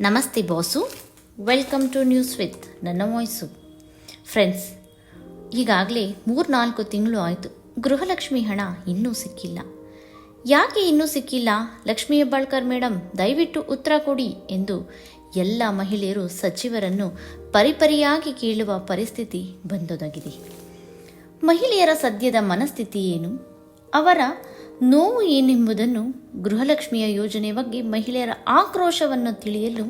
ನಮಸ್ತೆ boss. Welcome to news with ನನ್ನ voice friends ಈಗಾಗಲೇ ಮೂರ್ನಾಲ್ಕು ತಿಂಗಳು ಆಯಿತು. ಗೃಹಲಕ್ಷ್ಮಿ ಹಣ ಇನ್ನೂ ಸಿಕ್ಕಿಲ್ಲ. ಯಾಕೆ ಇನ್ನೂ ಸಿಕ್ಕಿಲ್ಲ? ಲಕ್ಷ್ಮೀ ಹೆಬ್ಬಾಳ್ಕರ್ ಮೇಡಮ್ ದಯವಿಟ್ಟು ಉತ್ತರ ಕೊಡಿ ಎಂದು ಎಲ್ಲ ಮಹಿಳೆಯರು ಸಚಿವರನ್ನು ಪರಿಪರಿಯಾಗಿ ಕೇಳುವ ಪರಿಸ್ಥಿತಿ ಬಂದೊದಗಿದೆ. ಮಹಿಳೆಯರ ಸದ್ಯದ ಮನಸ್ಥಿತಿ ಏನು? ಅವರ ನೋವು ಏನೆಂಬುದನ್ನು ಗೃಹಲಕ್ಷ್ಮಿಯ ಯೋಜನೆ ಬಗ್ಗೆ ಮಹಿಳೆಯರ ಆಕ್ರೋಶವನ್ನು ತಿಳಿಯಲು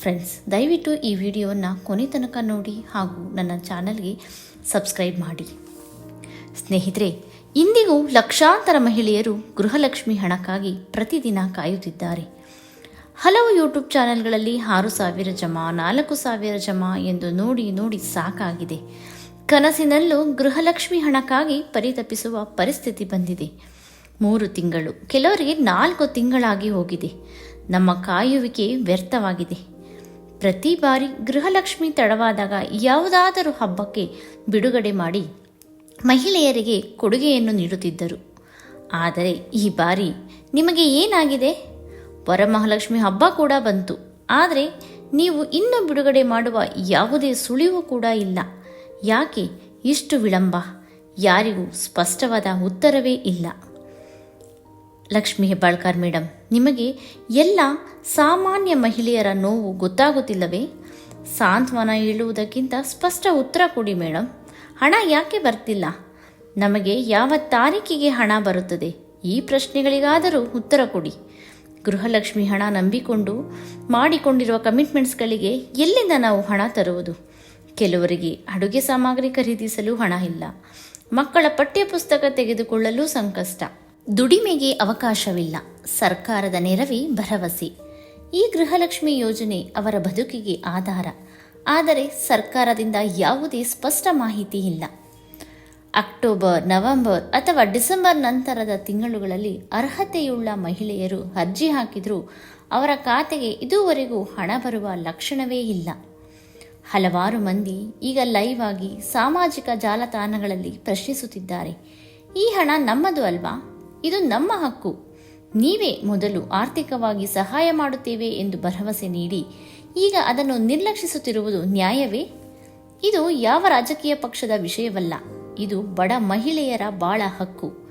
ಫ್ರೆಂಡ್ಸ್ ದಯವಿಟ್ಟು ಈ ವಿಡಿಯೋವನ್ನು ಕೊನೆ ತನಕ ನೋಡಿ ಹಾಗೂ ನನ್ನ ಚಾನಲ್ಗೆ ಸಬ್ಸ್ಕ್ರೈಬ್ ಮಾಡಿ. ಸ್ನೇಹಿತರೆ, ಇಂದಿಗೂ ಲಕ್ಷಾಂತರ ಮಹಿಳೆಯರು ಗೃಹಲಕ್ಷ್ಮಿ ಹಣಕ್ಕಾಗಿ ಪ್ರತಿದಿನ ಕಾಯುತ್ತಿದ್ದಾರೆ. ಹಲವು ಯೂಟ್ಯೂಬ್ ಚಾನೆಲ್ಗಳಲ್ಲಿ ಆರು ಸಾವಿರ ಜಮಾ, ನಾಲ್ಕು ಸಾವಿರ ಜಮಾ ಎಂದು ನೋಡಿ ನೋಡಿ ಸಾಕಾಗಿದೆ. ಕನಸಿನಲ್ಲೂ ಗೃಹಲಕ್ಷ್ಮಿ ಹಣಕ್ಕಾಗಿ ಪರಿತಪಿಸುವ ಪರಿಸ್ಥಿತಿ ಬಂದಿದೆ. ಮೂರು ತಿಂಗಳು. ಕೆಲವರಿಗೆ ನಾಲ್ಕು ತಿಂಗಳಾಗಿ ಹೋಗಿದೆ. ನಮ್ಮ ಕಾಯುವಿಕೆ ವ್ಯರ್ಥವಾಗಿದೆ. ಪ್ರತಿ ಬಾರಿ ಗೃಹಲಕ್ಷ್ಮಿ ತಡವಾದಾಗ ಯಾವುದಾದರೂ ಹಬ್ಬಕ್ಕೆ ಬಿಡುಗಡೆ ಮಾಡಿ ಮಹಿಳೆಯರಿಗೆ ಕೊಡುಗೆಯನ್ನು ನೀಡುತ್ತಿದ್ದರು. ಆದರೆ ಈ ಬಾರಿ ನಿಮಗೆ ಏನಾಗಿದೆ? ವರಮಹಾಲಕ್ಷ್ಮಿ ಹಬ್ಬ ಕೂಡ ಬಂತು. ಆದರೆ ನೀವು ಇನ್ನೂ ಬಿಡುಗಡೆ ಮಾಡುವ ಯಾವುದೇ ಸುಳಿವು ಕೂಡ ಇಲ್ಲ. ಯಾಕೆ? ಇಷ್ಟು ವಿಳಂಬ. ಯಾರಿಗೂ ಸ್ಪಷ್ಟವಾದ ಉತ್ತರವೇ ಇಲ್ಲ. ಲಕ್ಷ್ಮಿ ಹೆಬ್ಬಾಳ್ಕರ್ ಮೇಡಮ್ ನಿಮಗೆ ಎಲ್ಲ ಸಾಮಾನ್ಯ ಮಹಿಳೆಯರ ನೋವು ಗೊತ್ತಾಗುತ್ತಿಲ್ಲವೇ? ಸಾಂತ್ವನ ಹೇಳುವುದಕ್ಕಿಂತ ಸ್ಪಷ್ಟ ಉತ್ತರ ಕೊಡಿ ಮೇಡಮ್ ಹಣ ಯಾಕೆ ಬರ್ತಿಲ್ಲ? ನಮಗೆ ಯಾವ ತಾರೀಕಿಗೆ ಹಣ ಬರುತ್ತದೆ? ಈ ಪ್ರಶ್ನೆಗಳಿಗಾದರೂ ಉತ್ತರ ಕೊಡಿ. ಗೃಹಲಕ್ಷ್ಮಿ ಹಣ ನಂಬಿಕೊಂಡು ಮಾಡಿಕೊಂಡಿರುವ ಕಮಿಟ್ಮೆಂಟ್ಸ್ಗಳಿಗೆ ಎಲ್ಲಿಂದ ನಾವು ಹಣ ತರುವುದು? ಕೆಲವರಿಗೆ ಅಡುಗೆ ಸಾಮಗ್ರಿ ಖರೀದಿಸಲು ಹಣ ಇಲ್ಲ. ಮಕ್ಕಳ ಪಠ್ಯಪುಸ್ತಕ ತೆಗೆದುಕೊಳ್ಳಲು ಸಂಕಷ್ಟ. ದುಡಿಮೆಗೆ ಅವಕಾಶವಿಲ್ಲ. ಸರ್ಕಾರದ ನೆರವೇ ಭರವಸೆ. ಈ ಗೃಹಲಕ್ಷ್ಮಿ ಯೋಜನೆ ಅವರ ಬದುಕಿಗೆ ಆಧಾರ. ಆದರೆ ಸರ್ಕಾರದಿಂದ ಯಾವುದೇ ಸ್ಪಷ್ಟ ಮಾಹಿತಿ ಇಲ್ಲ. ಅಕ್ಟೋಬರ್, ನವೆಂಬರ್ ಅಥವಾ ಡಿಸೆಂಬರ್ ನಂತರದ ತಿಂಗಳುಗಳಲ್ಲಿ ಅರ್ಹತೆಯುಳ್ಳ ಮಹಿಳೆಯರು ಅರ್ಜಿ ಹಾಕಿದರೂ ಅವರ ಖಾತೆಗೆ ಇದುವರೆಗೂ ಹಣ ಬರುವ ಲಕ್ಷಣವೇ ಇಲ್ಲ. ಹಲವಾರು ಮಂದಿ ಈಗ ಲೈವ್ ಆಗಿ ಸಾಮಾಜಿಕ ಜಾಲತಾಣಗಳಲ್ಲಿ ಪ್ರಶ್ನಿಸುತ್ತಿದ್ದಾರೆ. ಈ ಹಣ ನಮ್ಮದು ಅಲ್ವಾ? ಇದು ನಮ್ಮ ಹಕ್ಕು. ನೀವೇ ಮೊದಲು ಆರ್ಥಿಕವಾಗಿ ಸಹಾಯ ಮಾಡುತ್ತೇವೆ ಎಂದು ಭರವಸೆ ನೀಡಿ, ಈಗ ಅದನ್ನು ನಿರ್ಲಕ್ಷಿಸುತ್ತಿರುವುದು ನ್ಯಾಯವೇ? ಇದು ಯಾವ ರಾಜಕೀಯ ಪಕ್ಷದ ವಿಷಯವಲ್ಲ. ಇದು ಬಡ ಮಹಿಳೆಯರ ಬಾಳ ಹಕ್ಕು.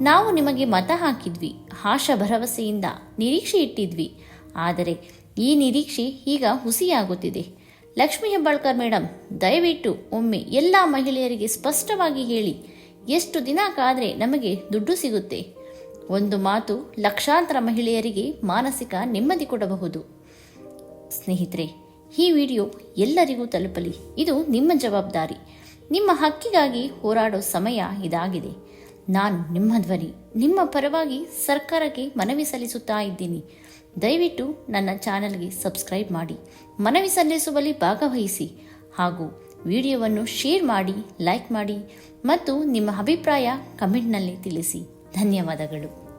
ನಾವು ನಿಮಗೆ ಮತ ಹಾಕಿದ್ವಿ ಹಾಶ ಭರವಸೆಯಿಂದ ನಿರೀಕ್ಷೆ ಇಟ್ಟಿದ್ವಿ. ಆದರೆ ಈ ನಿರೀಕ್ಷೆ ಈಗ ಹುಸಿಯಾಗುತ್ತಿದೆ. ಲಕ್ಷ್ಮೀ ಹೆಬ್ಬಾಳ್ಕರ್ ಮೇಡಮ್ ದಯವಿಟ್ಟು ಒಮ್ಮೆ ಎಲ್ಲ ಮಹಿಳೆಯರಿಗೆ ಸ್ಪಷ್ಟವಾಗಿ ಹೇಳಿ ಎಷ್ಟು ದಿನ ಕಾದರೆ ನಮಗೆ ದುಡ್ಡು ಸಿಗುತ್ತೆ? ಒಂದು ಮಾತು ಲಕ್ಷಾಂತರ ಮಹಿಳೆಯರಿಗೆ ಮಾನಸಿಕ ನೆಮ್ಮದಿ ಕೊಡಬಹುದು. ಸ್ನೇಹಿತರೆ, ಈ ವಿಡಿಯೋ ಎಲ್ಲರಿಗೂ ತಲುಪಲಿ. ಇದು ನಿಮ್ಮ ಜವಾಬ್ದಾರಿ. ನಿಮ್ಮ ಹಕ್ಕಿಗಾಗಿ ಹೋರಾಡೋ ಸಮಯ ಇದಾಗಿದೆ. ನಾನು ನಿಮ್ಮ ಧ್ವನಿ, ನಿಮ್ಮ ಪರವಾಗಿ ಸರ್ಕಾರಕ್ಕೆ ಮನವಿ ಸಲ್ಲಿಸುತ್ತಾ ಇದ್ದೀನಿ. ದಯವಿಟ್ಟು ನನ್ನ ಚಾನಲ್ಗೆ ಸಬ್ಸ್ಕ್ರೈಬ್ ಮಾಡಿ. ಮನವಿ ಸಲ್ಲಿಸುವಲ್ಲಿ ಭಾಗವಹಿಸಿ ಹಾಗೂ ವಿಡಿಯೋವನ್ನು ಶೇರ್ ಮಾಡಿ ಲೈಕ್ ಮಾಡಿ ಮತ್ತು ನಿಮ್ಮ ಅಭಿಪ್ರಾಯ ಕಮೆಂಟ್ನಲ್ಲಿ ತಿಳಿಸಿ. ಧನ್ಯವಾದಗಳು.